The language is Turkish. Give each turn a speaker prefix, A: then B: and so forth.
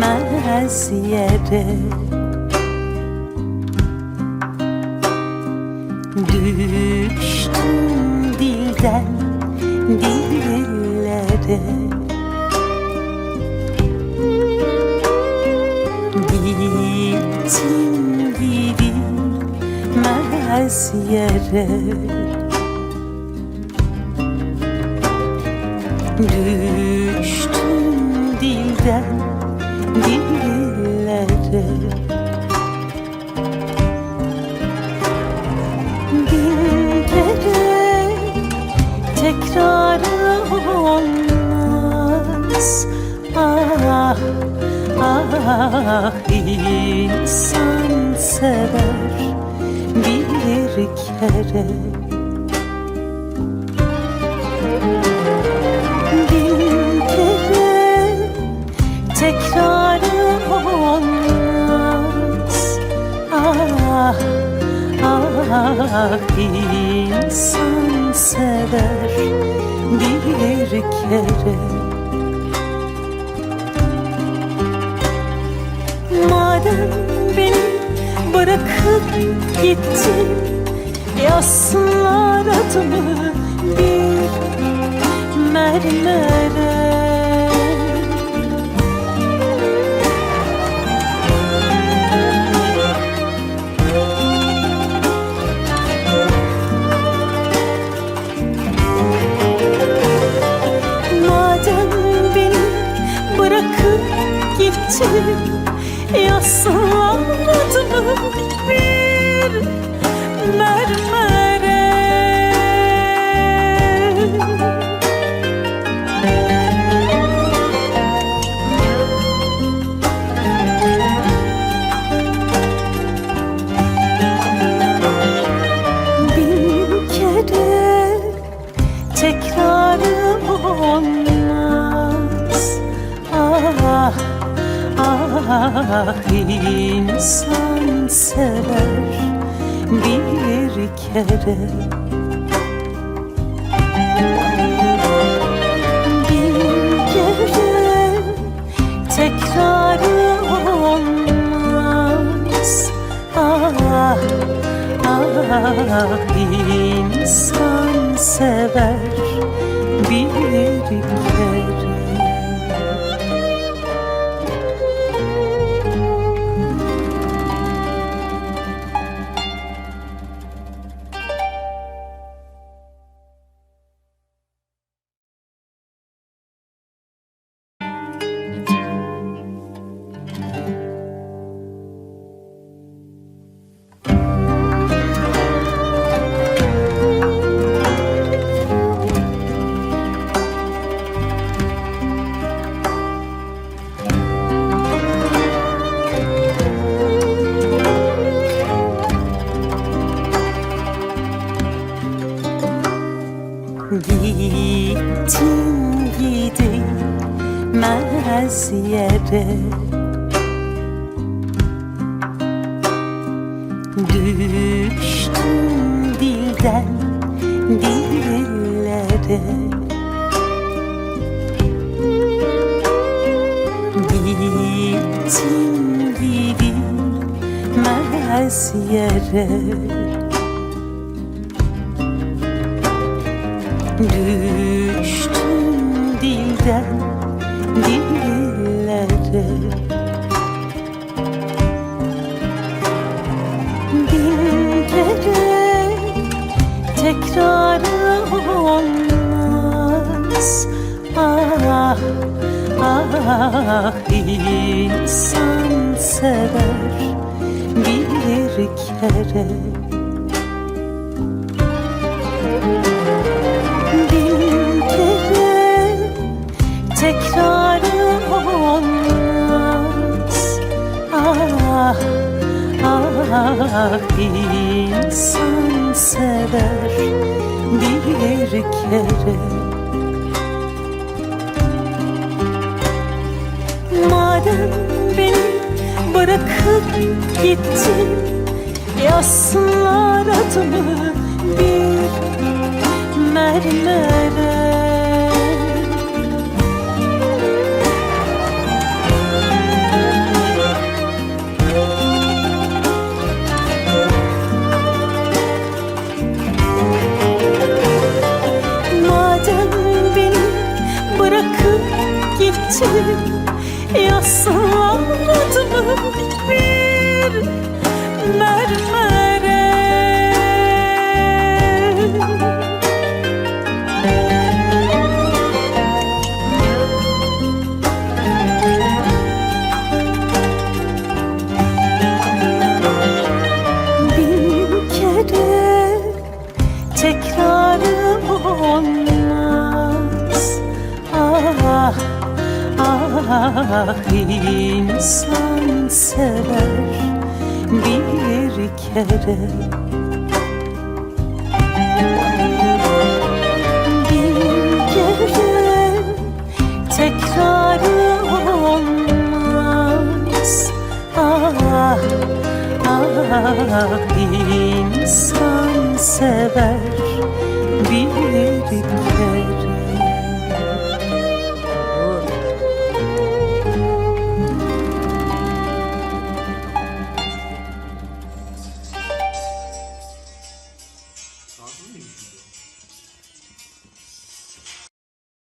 A: dillere Düştüm dilden dillere. Gittim gidilmez yere Düştüm dilden dillere. Bin kere tekrarı olmaz. Ah ah insan sever. Bir kere insan sever bir kere. Madem beni bırakıp gittin Yazsınlar adımı bir mermere gittin Yazsınlar adımı bir mermere. Bin kere tekrarı ah insan sever bir kere. Bin kere tekrarı olmaz. Ah Ah insan sever bir kere Gittin gidilmez yere Düştüm dilden dillere. Gittim gidilmez yere Düştüm dilden dillere. Bin kere tekrarı olmaz. Ah ah insan sever bir kere tekrarı olmaz. Ah ah insan sever bir kere. Madem beni bırakıp gittin Yazsınlar adımı bir mermere Salladım bir mer ah insan sever bir kere. Bir kere tekrarı olmaz. Ah ah insan sever bir kere.